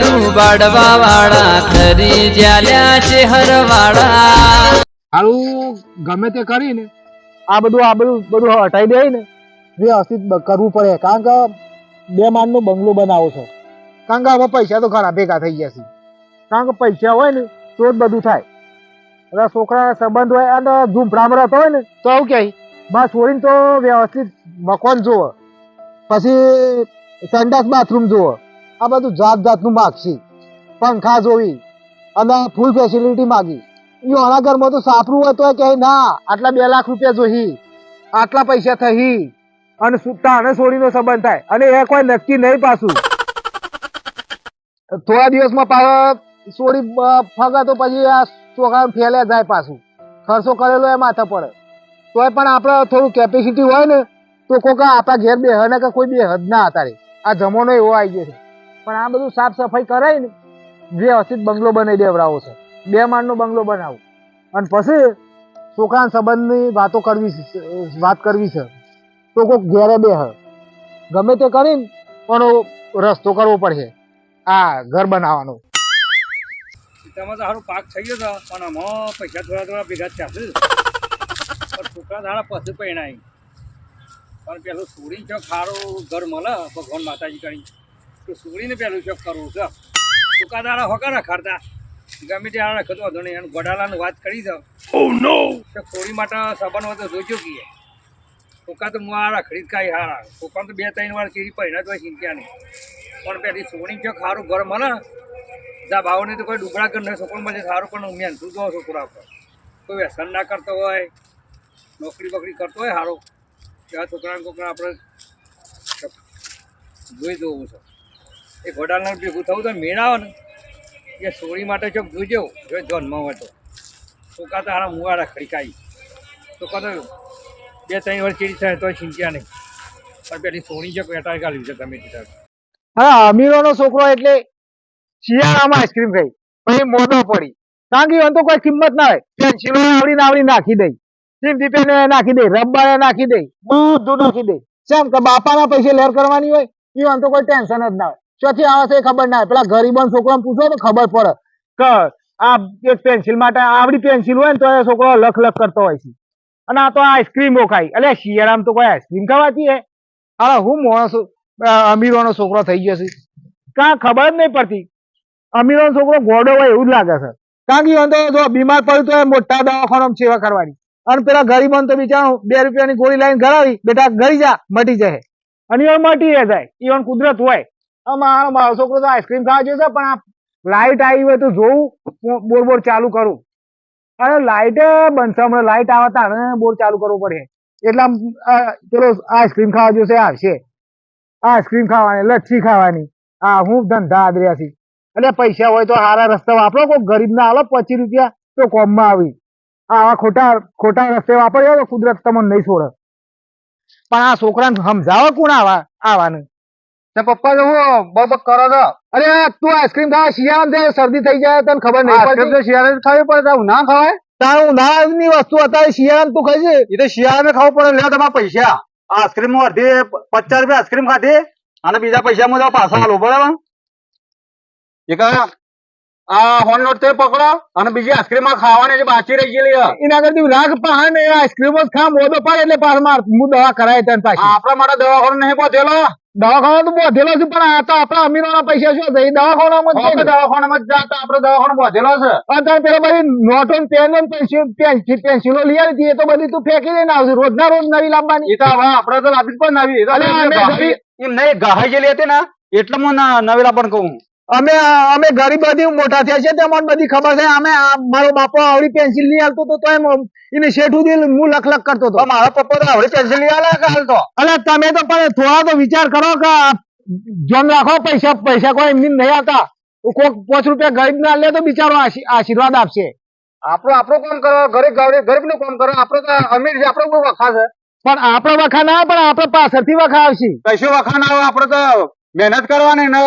લાડુ બાડવા વાળા ખરી જ્યાલ્યા છે હરવાળા હારું ગમે તે કરીને. આ બધું આ બધું બધું હટાઈ દે ને. વ્યવસ્થિત કરવું પડે. કારણ કે બે માળનો બંગલો બનાવો છો. કારણ કે આમાં પૈસા તો ઘણા ભેગા થઈ ગયા છે. કારણ કે પૈસા હોય ને તો જ બધું થાય. એટલે છોકરા સંબંધ હોય અને ઝૂંપડામાં રહેતો હોય ને તો આવું કહે બસ છોડીને તો વ્યવસ્થિત મકાન જુઓ. પછી સંડાસ બાથરૂમ જુઓ. આ બધું જાત જાતનું માગશી. પંખા જોવી અને ફૂલ ફેસિલિટી માગી. યોના ઘરમાં તો સાપરું હોય તો કહે ના, આટલા બે લાખ રૂપિયા જોઈ આટલા પૈસા થઈ અને સુટ્ટા અને સોડીનો સંબંધ થાય અને એ કોઈ નક્કી નહીં પાછું. થોડા દિવસમાં પાછો સોડી ફગા તો પછી આ ચોખા ફેલે જાય પાછું. ખર્ચો કરેલો એ માથે પડે. તોય પણ આપણે થોડું કેપેસિટી હોય ને, તો કોઈક આપણા ઘેર બે ને કે કોઈ બે હદ ના અતારે આ જમાનો એવો આવી ગયો છે. પણ આ બધું સાફ સફાઈ કરાય ને વ્યવસ્થિત બંગલો બનાવી દેવડાવો છે. બે માળનો બંગલો બનાવો. અને પછી છોકરાના સંબંધની વાતો કરવી વાત કરવી છે. તો કોઈક ઘેરે બે હ ગમે તે કરીને પણ રસ્તો કરવો પડશે. આ ઘર બનાવવાનો. તેમાં તો સારું પાક થઈ ગયો છે, પણ આમાં પૈસા થોડા થોડા ભેગા થયા છે. પણ છોકરા તારા પછી પહેણાય પણ પેલું છોડી છે સારું ઘર મળે, ભગવાન માતાજી કરી તો સુડીને પેલું શોખ કરવું છે. ટૂંકા દાડા હોકા રખાડતા ગમે તે આ રખતો હતો નહીં એને ગોડાલાની વાત કરી છે તો સોડી માટે સંબંધ હોય તો જોજો કીએ. ટૂંકા તો હું આ રખડી કાંઈ હારા. ટૂંકા તો બે ત્રણ વાર કેરી પહેણા તો હોય ચિંતા નહીં. પણ પેલી સોડી ચોક સારું ઘર મળે જા ભાવને તો કોઈ ડુબળા ઘર નહીં છોકરો મળે સારું પણ શું જો છોકરા પર કોઈ વ્યસન ના કરતો હોય નોકરી બોકરી કરતો હોય સારો ત્યાં છોકરા છોકરા આપણે જોઈ જોવું છે. એ ઘોડાના ભેગું થવું તો મેળાવો ને. એ સોળી માટે ચોક જોજો, જો જન્મ હોય તો. છોકરા તો હારા મુવાડા ખડકાઈ. તો કદો બે, ત્રણ વર્ષ ચીડી થાય તો ચિંતા નહીં. પણ પેલી સોળી ચોક વેટાઈ કાઢી છે તમે તે હા, અમીરોનો છોકરો એટલે શિયાળામાં આઈસ્ક્રીમ ખાઈ પછી મોટો પડી. કારણ કે તો કોઈ કિંમત ના હોય. પેન્સિલો આવડી આવડી નાખી દઈ ચીમટી પેન નાખી દઈ રબર નાખી દઈ બધું નાખી દઈ કેમ કે બાપાના પૈસે લેર કરવાની હોય? એ વાંધો તો કોઈ ટેન્શન જ ના હોય. ચોથી આવે છે ખબર ના પેલા ગરીબન છોકરાને પૂછો તો ખબર પડે. કે આ એક પેન્સિલ માટે આવડી પેન્સિલ હોય ને તો એ છોકરો લખ લખ કરતો હોય છે. અને આ તો આઈસ્ક્રીમો ખાઈ એટલે શિયાળામાં તો કોઈ આઈસ્ક્રીમ ખાવાતી હે? હા હું માણસ અમીરોનો છોકરો થઈ ગયો છે. કાં ખબર જ નહીં પડતી. અમીરોનો છોકરો ગોડો હોય એવું જ લાગે છે. કારણ કે તો જો બીમાર પડ્યું તો એ મોટા દવાખાનામાં સેવા કરવાની. અને પેલા ગરીબોને તો બિચારો બે રૂપિયાની ગોળી લાવીને ગળાવી બેટા ગળી જા. મટી જાય અને એ મટી એ જાય. ઈવન કુદરત હોય. મારો મારો છોકરો તો આઈસ્ક્રીમ ખાવા જોઈએ પણ આ લાઇટ આવી હોય તો જોઉં બોર બોર ચાલુ કરું. અરે લાઇટ બનશે હમણાં લાઇટ આવે તારે બોર ચાલુ કરવું પડે. એટલા પેલો આઈસ્ક્રીમ ખાવા જોશે આવશે. આઈસ્ક્રીમ ખાવાની, લચ્છી ખાવાની. આ હું ધંધા આદર્યા છે એટલે પૈસા હોય તો સારા રસ્તા વાપરો, કોઈ ગરીબ ના આલો પચીસ રૂપિયા તો કોમમાં આવી. આવા ખોટા ખોટા રસ્તે વાપર્યો કુદરત તમને નહીં છોડે. પણ આ છોકરાને સમજાવો કોણ આવા, આવાને. તે પપ્પા તો હું બક કરો છો? અરે તું આઈસ્ક્રીમ ખાવા શિયાળામાં જાય શરદી થઈ જાય તને ખબર નહીં આઈસ્ક્રીમ તો શિયાળામાં ખાવી પડે તારું ના ખવાય? તારું ઉનાળાની વસ્તુ અત્યારે શિયાળામાં તું ખાઈ છે એ તો શિયાળામાં ખાવું પડે લે તમારા પૈસા. આઈસ્ક્રીમ અડધી પચાસ રૂપિયા આઈસ્ક્રીમ ખાધી અને બીજા પૈસા હું પાછા આલો બરાબર? એ આ- આ હોન નોટ તે પકડો અને બીજી આઈસ્ક્રીમ ખાવાની જે બાકી રહી ગયેલી. એના કરતી રાગ પહાડ ને આઈસ્ક્રીમ જ ખા મોદો પાડે એટલે પાછ માર હું દવા કરાય તને પાછી. આપણા માટે દવાખાનું નહીં પહોંચેલો. દવાખાનો તો બોધેલો છે પણ આ તો આપણા અમીરોના પૈસા શું થાય દવાખાનામાં જ ને. દવાખાનામાં જ જાતા આપણે દવાખાનું પહોંચેલો છે. અને પેલા બધી નોટો ને પેન ને પેન્સિલ લઈ આવી હતી એ તો બધી તું ફેંકી દઈને આવશે રોજના રોજ નવી લાવવાની એ તો હવે આપડે તો લાવી પણ નવી એમ નહીં ગાહી જેલી હતી ને એટલે હું ના- નવી લાવવાનું કહું. અમે અમે ગરીબ બધી મોટા થયા છે તે મને બધી ખબર છે. અમે મારો બાપો આવડી પેન્સિલ નહીં આવતો તો એમ એને શેઠું દિલ હું લખ લખ કરતો હતો. તો મારા પપ્પા તો આવડી પેન્સિલ લઈ આલે કે હાલ અલે તમે તો પણ થોડા તો વિચાર કરો કે જોન રાખો પૈસા પૈસા કોઈ એમની નહીં આવતા. કોક પાંચ રૂપિયા ગરીબ ના લે તો બિચારો આશી- આશીર્વાદ આપશે. આપણો આપણો કામ કરો ગરીબ ગાવડે ગરીબનું કામ કરો. આપણો તો અમીર છે આપણો વખા છે. પણ આપણો વખા ના આવે, પણ આપણે પાછળથી વખા આવશે. કશું વખા ના આવે આપણે તો મહેનત કરવાની ને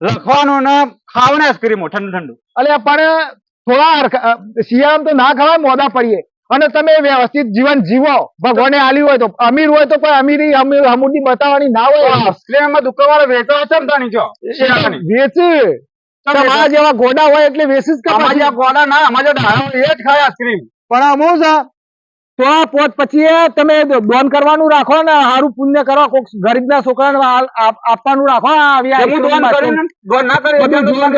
લખવાનું ને ખાવાની આઈસ્ક્રીમો ઠંડુ ઠંડુ અલે પણ થોડા શિયાળામાં તો ના ખવાય મોદા પડીએ. અને તમે વ્યવસ્થિત જીવન જીવો. ભગવાને આલી હોય તો અમીર હોય તો કોઈ અમીરી અમીર હમુદી બતાવવાની ના હોય. આઈસ્ક્રીમમાં દુકાનવાળો વેચો છે ને તાની જો શિયાળાની. વેચી. તમારા જેવા ગોડા હોય એટલે વેચી જ અમારા ગોડા ના અમારા એ જ ખાય આઈસ્ક્રીમ પણ અમુક છે તો પોત પછી તમે દોન કરવાનું રાખો ને સારું પુણ્ય કરો કોક ગરીબના છોકરાને આલ- આપ- આપવાનું રાખો ના.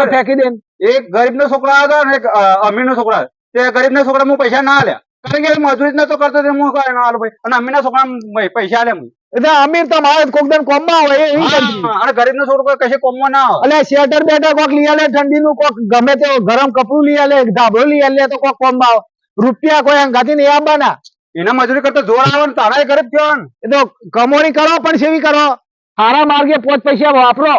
ફેંકી દે એક ગરીબનો છોકરો આવ્યો હતો ને એક અમીરનો છોકરો આવ્યો. તે ગરીબના છોકરા હું પૈસા ના આલ્યા. કારણ કે મજૂરી નતો કરતો તે હું કાંઈ ના ભાઈ? અને અમીરના છોકરા પૈસા આલ્યા એટલે અમીર તો મારે કોક દન કોમમાં હોય એ કંટ્રી હા, અને ગરીબનો છોકરો કોઈ કશે કોમમાં ના આવે એટલે શેટર બેટર કોક લઈ આલે ઠંડીનું કોક ગમે તે ગરમ કપડું લઈ આલે ધાબળો લઈ આલે તો કોક કોમ આવે રૂપિયા કોઈ અંગાથી નહીં આવવાના એના મજૂરી કરતા જોર આવે ને તારા ગરીબ કહેવાય ને. એ તો કમોણી કરો પણ સેવી કરો. સારા માર્ગે પોત પૈસા વાપરો.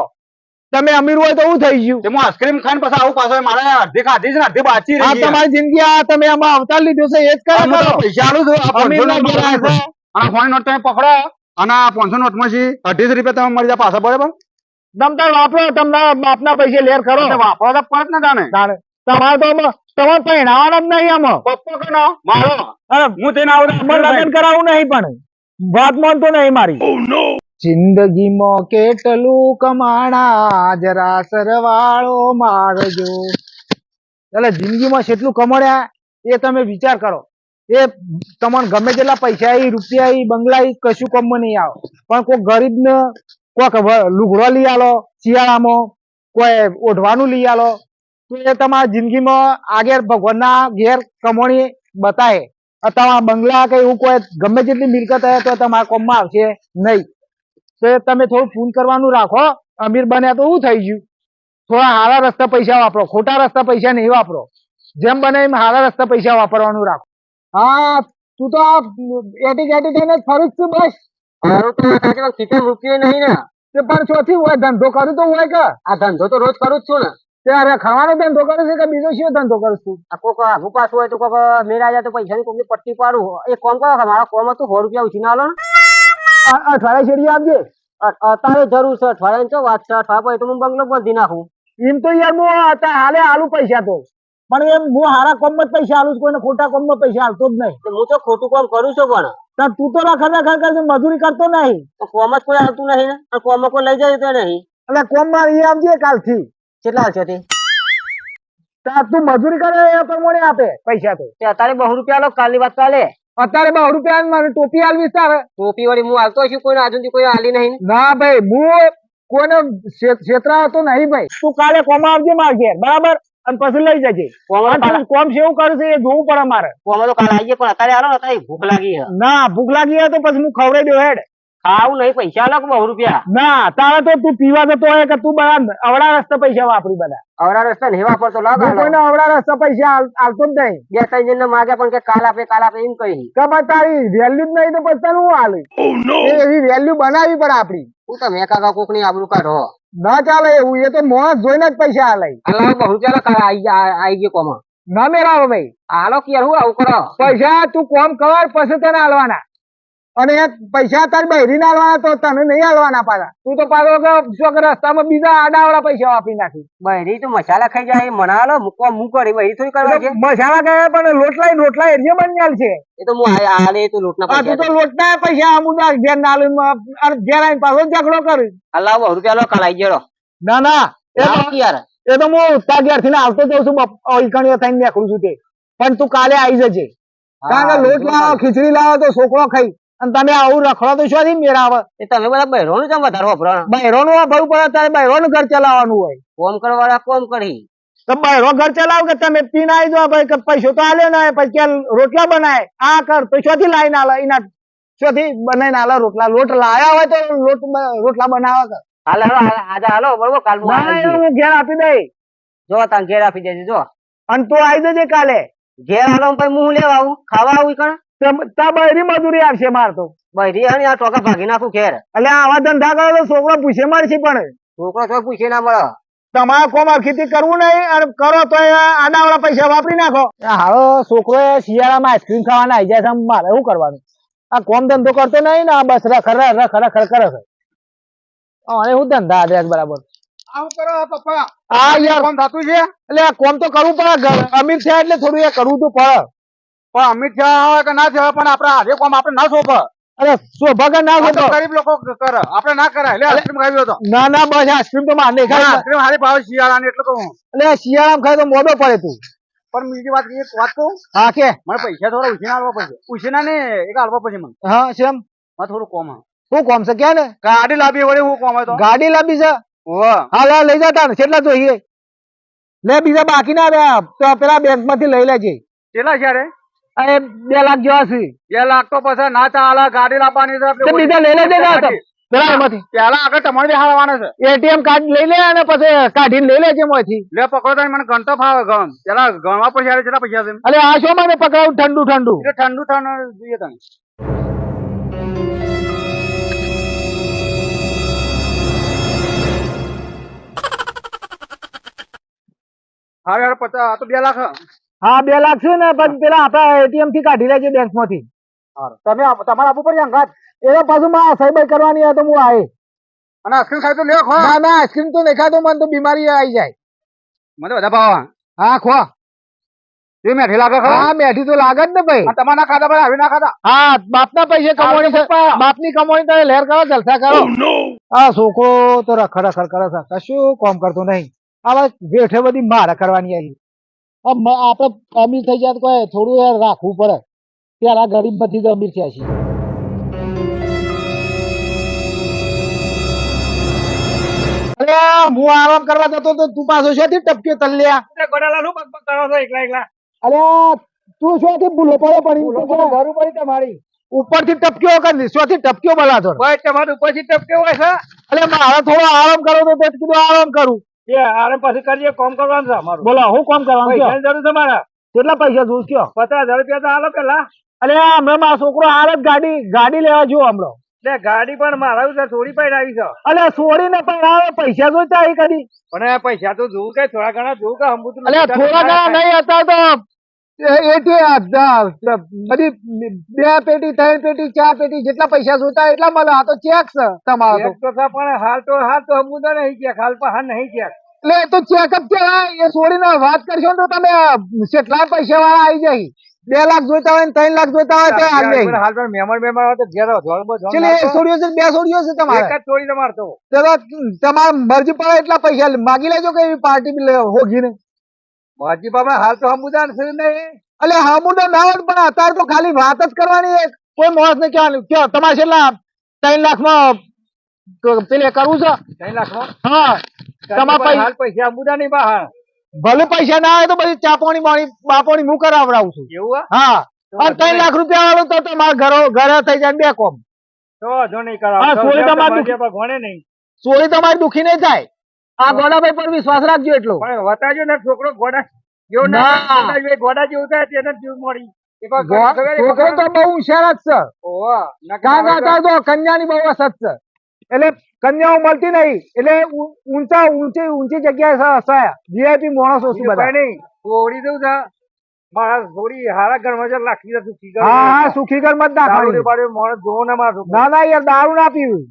તમે અમીર હોય તો શું થઈ ગયું? હું આઈસ્ક્રીમ ખાઈને પછી આવું પાછો મારે અડધી ખાધી છે ને અડધી બાચી રહી તમારી જિંદગી આ તમે આમાં અવતાર લીધો છે એ જ કરો હું પૈસા આલું છું આ અમીર 500 ના નોટ ઘેર આવે છે. અને ફોન નોટ તમે પકડો. અને આ પાંચસો નોટમાંથી અઢીસ રૂપિયા તમે મળી જાય પાછા બરાબર? તમ તાર વાપરો તમને બાપના પૈસે લેર કરો વાપરો તો પડે ના ને તાને. તમારે તો તમારે પહેણાવાના જ નહીં આમાં. પપ્પો કે ના મારો. અરે, હું તેના આવું લગ્ન કરાવું નહીં પણ. વાત માનતો નહીં મારી. જિંદગીમાં કેટલું કમાણા જરા સરવાળો મારજો. એટલે જિંદગીમાં કેટલું કમાડ્યા એ તમે વિચાર કરો. એ તમને ગમે તેટલા પૈસા ઈ રૂપિયા ઈ બંગલા કશું કમમાં નહીં આવે. પણ કોઈ ગરીબને કોઈક વ- લુગડો લઈ આલો શિયાળામાં કોઈ ઓઢવાનું લઈ આલો તો એ તમારા જિંદગીમાં આગળ ભગવાનના ઘેર કમોણી બતાવે અથવા બંગલા કે એવું કોઈ ગમે જેટલી મિલકત હોય તો તમારા કોમમાં આવશે નહીં. તો તમે થોડું ફોન કરવાનું રાખો. અમીર બન્યા તો શું થઈ ગયું? થોડા સારા રસ્તા પૈસા વાપરો ખોટા રસ્તા પૈસા નહીં વાપરો. જેમ બને એમ સારા રસ્તા પૈસા વાપરવાનું રાખો. હા તું તો એટી ગેટી થઈને ફરું છું બસ. તો રૂપિયો નહીં ને. તે પણ ચોથી હોય ધંધો કરું તો હોય કે? આ ધંધો તો રોજ કરું જ છું ને. ત્યારે ખાવાનો ધંધો કરે છે કે બીજો શું ધંધો કરું છું? આ કોક ભૂપાસ હોય તો કોક મેળા જાય તો પૈસાની કોકની પટ્ટી પાડું. એ કોમ કરો કે મારા કોમ હતું સો રૂપિયા ઉછીને આલો ને. અઠવાડિયે શેરી આપજે. અત્યારે જરૂર છે અઠવાડિયાની તો વાત છે. અઠવાડિયા તો હું બંગલો બાંધી નાખું. એમ તો યાર હું હાલે આલુ પૈસા તો. પણ એમ હું હારા કોમમાં પૈસા આલું છું કોઈને ખોટા કોમમાં પૈસા આલતો જ નહીં. હું તો ખોટું કોમ કરું છું પણ. તાર તું તો રખડ રખડ કરે મજૂરી કરતો નહીં. તો કોમ જ કોઈ આવતું નહીં ને? કોમ કોઈ લઈ જાય તો નહીં. એટલે કોમમાં એ આવજે કાલથી. કેટલા છે તે તું મજૂરી કરે એ પ્રમાણે આપે પૈસા તો. તે અત્યારે બહુ રૂપિયા લો કાલની વાત ચાલે અત્યારે બહુ રૂપિયા મારે ટોપી આલવી છે તારે. ટોપી વાળી હું આવતો છું કોઈ આજુ સુધી કોઈ આલી નહીં. ના ભાઈ હું છેતરા હતું નહીં ભાઈ. તું કાલે કોમ આવજે માર ઘેર બરાબર? અને પછી લઈ જજે. કોમ શેવું કરશે કોમ છે એ જોવું પડે મારે. કોમા તો કાલે આવીએ પણ અત્યારે આવો અત્યારે ભૂખ લાગી છે. ના ભૂખ લાગી તો પછી હું ખવડાવી દઉં હેડ. ખાવું નહીં પૈસા લો કે બહુ રૂપિયા. ના તારે તો તું પીવા જતો હોય કે તું બધા અવળા રસ્તા પૈસા વાપરી બધા. અવડા રસ્તા નહીં વાપરતો લાગ લાગે કોઈને અવળા રસ્તા પૈસા આલ- આલતો જ નહીં. બે ત્રણ જણ માગે પણ કે કાલ આપે કાલ આપે એમ કહી. કે ભાઈ તારી વેલ્યુ જ નહીં તો પછી તને હું આલું એવી વેલ્યુ બનાવી પડે આપડી હું તો મેં કાકા કોકની આબરૂ કાઢો. ના ચાલે એવું એ તો મોહ જોઈને જ પૈસા હાલે. અલા બહુ રૂપિયા કાલ આવી ગયો કોમાં. ના મેળાવો ભાઈ. હાલો કે હું આવું કરો. પૈસા તું કોમ કર પછી તને આલવાના અને પૈસા તારી બહેરીને આલવાના તો તને નહીં આલવાના પાછા. તું તો પાછો કે રસ્તામાં બીજા આડાવાળા પૈસા આપી નાખી. બહેરી તો મસાલા ખાઈ જાય મનાલો મૂકવા મૂક કરી બહેરી થોડી કરવા છે. મસાલા ગયા પણ લોટલા લોટલા એરિયા બની આલ છે. એ તો હું તો લોટના પૈસા તું તો લોટના પૈસા અમુદા ઘેર ના આલું અને ઘેર આવીને પાછો ઝઘડો કરી. અલા બહુ રૂપિયા લો કલાઈ જેડો ગયો ના ના. એ તો યાર. એ તો હું ઉત્તા ઘેરથી આવતો જઉં છું ઈકણીઓ થઈને નીકળું છું તે. પણ તું કાલે આવી જજે. કારણ કે લોટ લાવો ખીચડી લાવો તો છોકરો ખાઈ. અને તમે આવું રખડો તો શોધી મેળા આવે એ તમે બધા બહેરોનું કેમ વધારે વાપરો? બહેરો નું ભરવું પડે ત્યારે બહેરો નું ઘર ચલાવવાનું હોય. કોમ કરવાળા કોમ કરી. તો બહેરો ઘર ચલાવ કે તમે પીને આવી દો ભાઈ કે પૈસો તો આલે ના પછી કે રોટલા બનાય? આ કર તો શોથી લાઈને આલે એના શોથી બનાવીને આલે રોટલા. લોટ લાયા હોય તો લોટ રોટલા બનાવે કર હાલે આજે હાલો બરોબર કાલ હું ઘેર આપી દઈ જો તાર ઘેર આપી દેજે જો. અને તું આવી દેજે કાલે. ઘેર હાલો પછી હું લેવા આવું? ખાવા આવું કણ? તા બહેરી મજૂરી આવશે માર તો. આ ટોકા ભાગી નાખું ખેર. એટલે આવા ધંધા કરો તો છોકરો પૂછે મળશે પણ. છોકરો તો પૂછે ના મળે. તમારે કોમ ખેતી કરવું નહીં અને કરો તો આડાવાળા પૈસા વાપરી નાખો. હાલો છોકરો એ શિયાળામાં આઈસ્ક્રીમ ખાવાના આવી જાય છે મારે શું કરવાનું? આ કોમ ધંધો કરતો નહીં ને આ બસ રખડ રખડ રખડ કરે છે અને હું ધંધા દેખ બરાબર. આવું કરો પપ્પા. આ યાર. કોમ થતું છે? એટલે આ કોમ તો કરવું પડે અમીર છે એટલે થોડું એ કરવું તો પડે. પણ અમિત શાહ આવે કે ના થયા પણ આપણે આજે કોમ આપણે ના સોંપે. અરે શોભાગર ના આ ગરીબ લોકો કરે. આપણે ના કરાય. લે આઈસ્ક્રીમ ખાવી હોય તો. ના ના બસ આઈસ્ક્રીમ તો માર ખાય આઈસ્ક્રીમ હારી ભાવે શિયાળાની એટલે કહું એટલે શિયાળામાં ખાય તો મોડો પડે તું. પણ બીજી વાત એક વાત કહું? હા કે? મને પૈસા થોડા ઉછીના આલવા પડશે. ઉછીના ને એક આલવા પડશે મને. હા શેમ? મારે થોડું કોમ. શું કોમ છે ક્યાં ને? ગાડી લાવી વળી હું કોમ તો? ગાડી લાવી છે. હા લે લઈ જતા ને કેટલા જોઈએ? લે બીજા બાકી ના રહ્યા તો પેલા બેંકમાંથી લઈ લેજે. કેટલા છે રે આ એ બે લાખ જેવા છે. બે લાખ તો પછી ના ચાલે ગાડી લાવવાની છે બીજા લઈ લેજે. પેલા આગળ તમારે બેહાડવાના છે. એટીએમ કાર્ડ લઈ લે અને પછી કાઢીને લઈ લેજે મોયથી લે પકડો તો મને ઘંટો ફાવે ગમ પેલા ગણવા પૈસા કેટલા પૈસા છે? અરે આ શું મને પકડાવું ઠંડુ ઠંડુ. ઠંડુ ઠંડુ જોઈએ તમે. હા યાર પચાસ આ તો બે લાખ. હે. બે લાખ છે ને પછી પેલા આપડા એટીએમથી કાઢી લેજે બેંકમાંથી તમે તમારે આપવું પડે અંગાત. એને પાછું માં સાહેબ કરવાની હોય તો હું આવે અને આઈસ્ક્રીમ ખાય તો લે ખો. ના ના આઈસ્ક્રીમ તો નહીં ખાતો મને તો બીમારી આવી જાય. મને બધા ભાવ હા ખો. એ મેઠી લાગે ખરો? હા મેઠી તો લાગે જ ને ભાઈ. અને ખાતા ભાઈ આવી ના ખાતા? હા બાપના પૈસે કમાણી બાપની કમાણી તમે લહેર કરો જલસા કરો. આ છોકરો તો રખડ રખડ કરે છે. કશું કોમ કરતો નહીં. આ બેઠે બધી મારા કરવાની આવી આપણે અમીર થઈ જાય તો કોઈ થોડું યાર રાખવું પડે. પેલા ગરીબ બધી અમીર થયા છીએ. અરે હું આરામ કરવા જતો તો તું પાછો થી ટપક્યો તલ્યા ગોડાલા નું બકબક કરો છો એકલા એકલા? અરે તું શોથી ભૂલો પડે પડી ઘર પડી તમારી. ઉપરથી ટપક્યો કે શોથી ટપક્યો બલાતો ભાઈ તમારું ઉપરથી ટપક્યો હોય છે? અરે મારે થોડો આરામ કરો તો તે કીધું આરામ કરું. એ આરામ પછી કરીએ કોમ કરવાનું છે અમારું. બોલો હું કામ કરવાનું કયો જરૂર છે કેટલા પૈસા જોઉં કયો પચાસ હજાર રૂપિયા તો આલો પેલા. અરે હમણાં મારો છોકરો હાલ ગાડી ગાડી લેવા જો હમણાં. એટલે ગાડી પણ મારા છે થોડી પણ આવી છે. અલે છોડીને પણ આવે પૈસા જોઈતા અહીં કદી. પણ પૈસા તો જોવું કે થોડા ઘણા જોવું કે હમું થોડા ઘણા નહીં હતા તો એ- એથી આ દ- બધી બે પેટી ત્રણ પેટી ચાર પેટી જેટલા પૈસા જોતા એટલા મળે. આ તો ચેક છે તમારો તો. પણ હાલ તો હાલ તો હમું તો નહીં ચેક. હાલ પણ હાલ નહીં ચેક. એટલે એ તો ચેકઅપ કહેવાય એ છોડીને વાત કરશો તો તમે કેટલા પૈસા વાળા આવી જાય. બે લાખ જોઈતા હોય ત્રણ લાખ જોઈતા હોય તો હાલ હાલ મહેમાન મહેમાન હોય તો ઘેરો બો એક છોડીઓ છે બે છોડીઓ છે તમારે. એક જ છોડી તમારે તો તમારે મરજી પડે એટલા પૈસા. માગી લેજો કે એવી પાર્ટી હોગીને. માજી બાબા હાલ તો હમુદાન છે નહીં. અલે હમું ના હોય પણ અત્યારે તો ખાલી વાત જ કરવાની કોઈ માણસ ને કયો તમારે છેલ્લા ત્રણ લાખમાં પેલે કરવું છે? ત્રણ લાખમાં? હા. તમારા પૈસા હાલ પૈસા હમું નહીં બહાર ભલે પૈસા ના આવે તો પછી ચાપોની બાણી બાપોણી હું કરાવડાવું છું. એવું હા. હા અને ત્રણ લાખ રૂપિયા વાળું તો તમારા ઘરો ઘરે થઈ જાય બે કોમ. તો જો નહીં કરાવ. સોળી તમારે પણ ભણે નહીં. ચોરી તમારી દુખી નહીં થાય. આ ગોડાભાઈ પર વિશ્વાસ રાખજો એટલો. પણ વતાજો ને છોકરો ગોડા જેવો ના ગોડા જેવું થાય તેને જીવ મળી. છોકરો તો બહુ હોશિયાર જ છે. ઓહો, નક્કી કાં તમારે ગાતા તો કન્યાની બહુ અસત છે. એટલે કન્યાઓ મળતી નહીં એટલે ઊંચા ઊંચી ઊંચી જગ્યાએ હસાયા વીઆઈપી માણસો શું બધા? નહીં. ઓળી દઉં છે મારા થોડી હારા ઘરમાં દઉં સુખી ઘર હા હા સુખી ઘર મત માણસ જોવો ને મારા ના ના યાર દારૂ ના પીવું.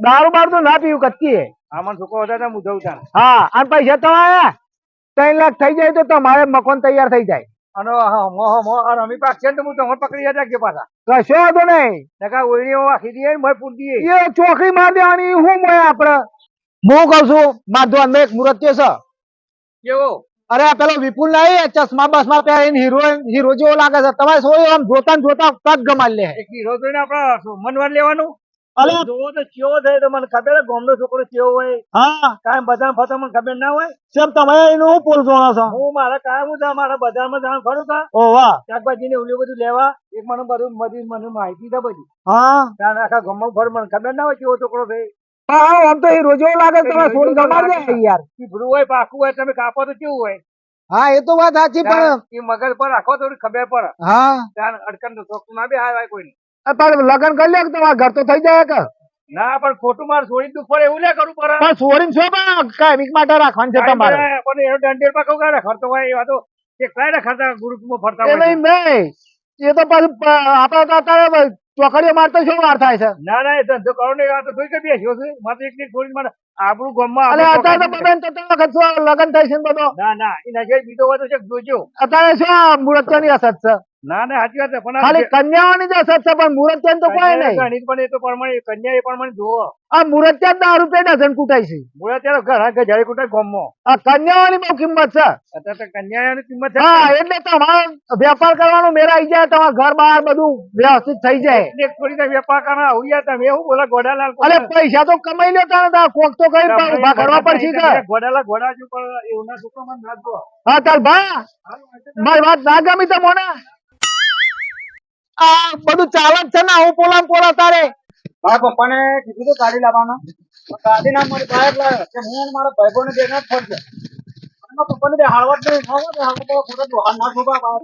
દારૂ બાર તો ના પીવું કચ્ચી હે. આ મને છોકરો હતા ને હું જઉં ત્યાં હા અને પૈસા તમારે ત્રણ લાખ થઈ જાય તો તમારે મકાન તૈયાર થઈ જાય. અને હા, મો મો આ પાક છે તો હું તમને પકડી જતા કે પાછા. કશો વાંધો નહીં. નકા ઓયડીઓ આખી દઈએ ને મોય પૂર દઈએ એ ચોકડી માર દેવાની હું મોય આપણે હું કઉ છું માધો અંદર એક મુરત્ય છે કેવો? અરે પેલો વિપુલ નહીં ચશ્મા બસમાં પહેરીને હીરો હીરો જેવો લાગે છે. તમારે શું આમ જોતા જોતા તક ગમાડી લે. એક હીરો જોઈને આપડે મનવાર લેવાનું? અલે! જોવો તો થાય તો મને ખબર હે ગામનો છોકરો કેવો હોય. હા. કાંઈ બધાને ફરતા મને ખબર ના હોય. તમે એનું હું પોલ જોણો છો? હું મારા કામ હું છે મારા બજારમાં જાણ ખરું કા? ઓ વાહ. શાકભાજી ને બધું લેવા. એક મને બધું બધી મને માહિતી છે બધી. હા. ત્યાં આખા ગામમાં ફર મને ખબર ના હોય કેવો છોકરો ભાઈ હા આમ તો લાગે થોડી દે યાર. હોય પાકું હોય તમે કાપો તો કેવું હોય? હા એ તો વાત સાચી પણ એ મગજ પર રાખો તો ખબર પડે. હા. ત્યાં અડકન તો ના બે હાય કોઈ પણ લગન કરી લે તમારા ઘર તો થઈ જાય કે? ના પણ ખોટું માર છોડી દુખ પડે એવું લે કરું પર. પણ છોડીને છો પણ કાયમિક માટે રાખવાનું છે તમારે? પણ એનો દંડેર કહું કાઢે ખર્ચો હોય એ વાતો કે કાય ના ખર્ચા ગ્રુપમાં ફરતા હોય નહીં નહીં. એ તો પાછું આપણે તો અત્યારે ચોકડીઓ મારતો શું વાર થાય છે? ના ના એ ધંધો કરો ને આ તો કઈ બેસ્યો છે. મારે એક ની થોડી મને આપણું ગામમાં અને અત્યારે તો બબેન તો ત્રણ વખત લગન થાય છે ને બધો? ના ના એના નજર બીજો વાતો છે જોજો અત્યારે શું મુહૂર્તની અસર છે? ના ના સાચી વાત પણ ખાલી કન્યાઓની જ અસર છે પણ મુહૂર્ત તો કોઈ નહીં. ગણિત પણ એ તો પ્રમાણે કન્યા એ પ્રમાણે જોવો આ મુહૂર્ત દસ રૂપિયા ડઝન કૂટાય છે. બોલે ત્યારે ઘર આગળ જયારે કુટે ગામમાં. આ કન્યાઓની બહુ કિંમત છે. અત્યારે તો કિંમત છે. હા એટલે તમારે વેપાર કરવાનો મેળા આવી જાય તમારા ઘર બહાર બધું વ્યવસ્થિત થઈ જાય. એક થોડી વેપાર કરવા આવું યાર તમે એવું બોલા ગોડાલાલ અરે પૈસા તો કમાઈ લો તારે કોક તો કઈ ઊભા કરવા પડશે કે ગોડાલા ગોડા પણ એવું ના મને હા ચાલ ભા મારી વાત ના ગમી તો મોને. આ બધું ચાલક છે ને હું પોલામ પોલા તારે. મારા પપ્પાને કીધું તો ગાડી લાવવાનો. ગાડી ના મારી બહાર લાવ્યો કે હું મારા ભાઈ ને બેના જ ફરશે અને મારા પપ્પાને બે હાલવટ નહીં ખાવો તો હાલ ખોટા દોહાર ના ખોબા બહાર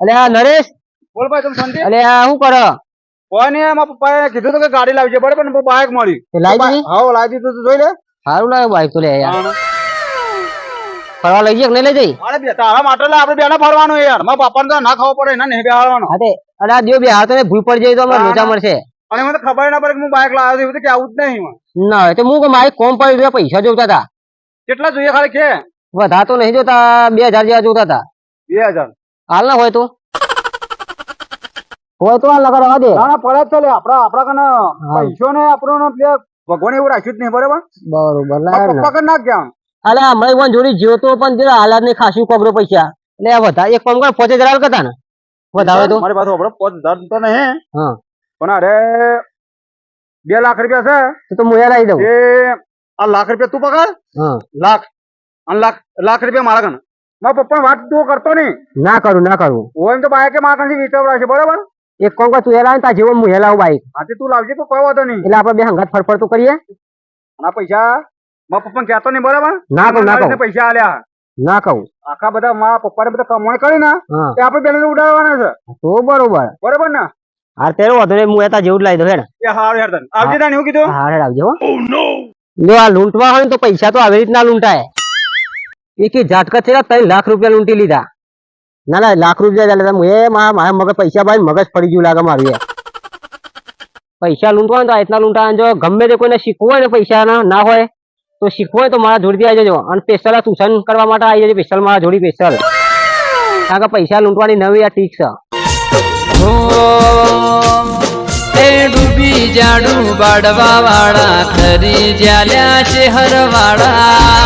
અલે આ નરેશ? બોલ ભાઈ તમે શાંતિ? અલે આ શું કરો? કોઈ નહીં મારા પપ્પાએ કીધું તો કે ગાડી લાવજે બરાબર ને બાઇક મળી તે લાવી હા લાવી દીધું તું જોઈ લે. સારું લાગે બાઈક તો લે યાર. ફરવા લઈ જઈએ કે નહીં લઈ જઈ અરે બે તારા માટે લે આપણે બેના ફરવાનું યાર. મારા પાપાને તો ના ખાવો પડે એના નહીં બેહાડવાનો. હા તે અરે આ દિયો બે હાથ ને ભૂલ પડી જાય તો અમારે લોચા મળશે. અને મને ખબર ના પડે કે હું બાઇક લાવ્યો છું તો કે આવું જ નહીં ના તો હું કે મારી કોમ પડી પૈસા જોતા હતા. કેટલા જોઈએ ખાલી કે? વધા તો નહીં જોતા બે હજાર જેવા જોતા હતા. બે હજાર. હાલ ના હોય તો. હોય તો હાલ નકર દે. ના ના પડે જ ચાલે આપડા આપડા કને પૈસો ને આપણો ને પેલા ભગવાન એવું રાખ્યું જ નહીં બરાબર? બરોબર પકડ નાખ ગયા અલે હમણાં ઈવન જોડી જીવો તો પણ જરા હાલાત ને ખાસું કોબરો પૈસા. એટલે વધારે એક કામ કર પોતે જરા કરતા ને? વધારે તો. મારી પાસે આપણે પાંચ હજાર તો નહીં હા. પણ અરે બે લાખ રૂપિયા છે. તો તો હું યાર આવી દઉં એ આ લાખ રૂપિયા તું પકડ. લાખ અને લાખ લાખ રૂપિયા મારા કણ મારા પપ્પા વાત તું કરતો નહીં. ના કરું ના કરું. હોય એમ તો બાઈકે મારા કને વિચાર છે બરાબર? એક કોણ તું યાર તા ને જેવો હું હેલાવું બાઈક. આજે તું લાવજે તો કોઈ વાંધો નહીં. એટલે આપણે બે હંગાત ફરફર તો કરીએ. ના પૈસા મારા પપ્પા કહેતો નહીં બરાબર? ના કહું ના કહું. પૈસા આલ્યા. ના કહું. આખા બધા મારા પપ્પાને બધા કમાણી કરી ને તે આપણે બેને ઉડાડવાના છે. તો બરોબર. બરોબર ને? હાર તેરો વાંધો નહીં હું એતા જેવું લાવી દઉં હેડ. એ હાર યાર તને. આવજે તાને એવું કીધું? હાર હેડ આવજો હો. જો આ લૂંટવા હોય ને તો પૈસા તો આવી રીતના લૂંટાય. એક ઝાટકા છે ત્રણ લાખ રૂપિયા લૂંટી લીધા. ના ના, લાખ રૂપિયા એ મારા મગજ પૈસા ભાઈ મગજ પડી ગયું લાગે મારું યાર પૈસા લૂંટવા તો રીતના લૂંટા જો ગમે તે કોઈને શીખવું હોય ને પૈસા ના હોય, તો શીખવું હોય તો મારા જોડેથી આવી જજો. અને સ્પેશિયલ ટ્યુશન કરવા માટે આવી જજો સ્પેશિયલ મારા જોડી સ્પેશિયલ કારણ કે પૈસા લૂંટવાની નવી આ ટીક છે. ડૂબી જાડું બાડવા વાળા ખરી જ્યાલ્યા છે વાળા